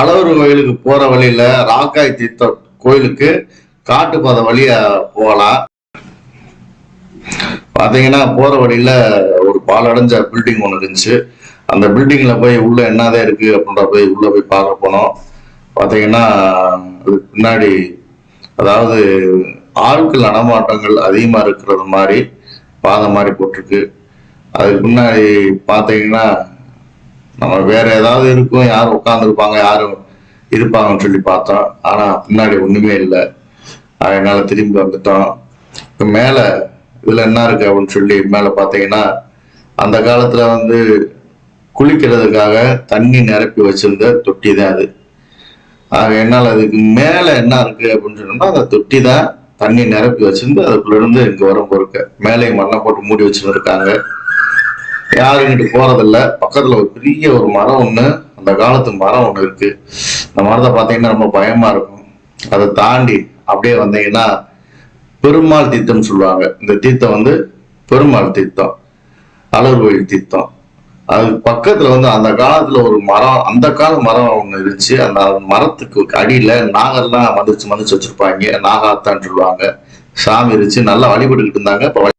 அளவர் கோயிலுக்கு போற வழியில ராக்காய் தீர்த்த கோயிலுக்கு காட்டுப்பாதை வழியா போகலாம் பாத்தீங்கன்னா போற வழியில ஒரு பாலடைஞ்ச பில்டிங் ஒன்று இருந்துச்சு. அந்த பில்டிங்ல போய் உள்ள என்னதான் இருக்கு அப்படின்ற போய் உள்ள போய் பார்க்க போனோம். பாத்தீங்கன்னா அதுக்கு பின்னாடி அதாவது ஆட்கள் நடமாட்டங்கள் அதிகமா இருக்கிறது மாதிரி பாதை மாதிரி போட்டிருக்கு. அதுக்கு முன்னாடி பாத்தீங்கன்னா நம்ம வேற ஏதாவது இருக்கும் யார் உட்காந்துருப்பாங்க யாரும் இருப்பாங்கன்னு சொல்லி பார்த்தோம் ஆனா பின்னாடி ஒண்ணுமே இல்லை. அதனால திரும்பி வந்துட்டோம். இப்ப மேல இதுல என்ன இருக்கு அப்படின்னு சொல்லி மேல பாத்தீங்கன்னா அந்த காலத்துல வந்து குளிக்கிறதுக்காக தண்ணி நிரப்பி வச்சிருந்த தொட்டி தான் அது. ஆக என்னால் அதுக்கு மேல என்ன இருக்கு அப்படின்னு சொன்னோம்னா அந்த தொட்டி தான் தண்ணி நிரப்பி வச்சிருந்து அதுக்குள்ள இருந்து இங்க வரும் பொறுக்க மேலே மண்ணை போட்டு மூடி வச்சிருக்காங்க யாரும் இங்கிட்டு போறதில்ல. பக்கத்துல ஒரு பெரிய ஒரு மரம் ஒண்ணு அந்த காலத்து மரம் ஒண்ணு இருக்கு. அந்த மரத்தை பார்த்தீங்கன்னா ரொம்ப பயமா இருக்கும். அதை தாண்டி அப்படியே வந்தீங்கன்னா பெருமாள் தீர்த்தம்னு சொல்லுவாங்க. இந்த தீர்த்தம் வந்து பெருமாள் தீர்த்தம் அழகு கோயில் தீர்த்தம். அது பக்கத்துல வந்து அந்த காலத்துல ஒரு மரம் அந்த கால மரம் ஒண்ணு இருந்துச்சு. அந்த மரத்துக்கு அடியில நாகெல்லாம் மந்திரிச்சு மதிச்சு வச்சிருப்பாங்க. நாகாத்தான்னு சொல்லுவாங்க. சாமி இருந்துச்சு நல்லா வழிபட்டுக்கிட்டு இருந்தாங்க.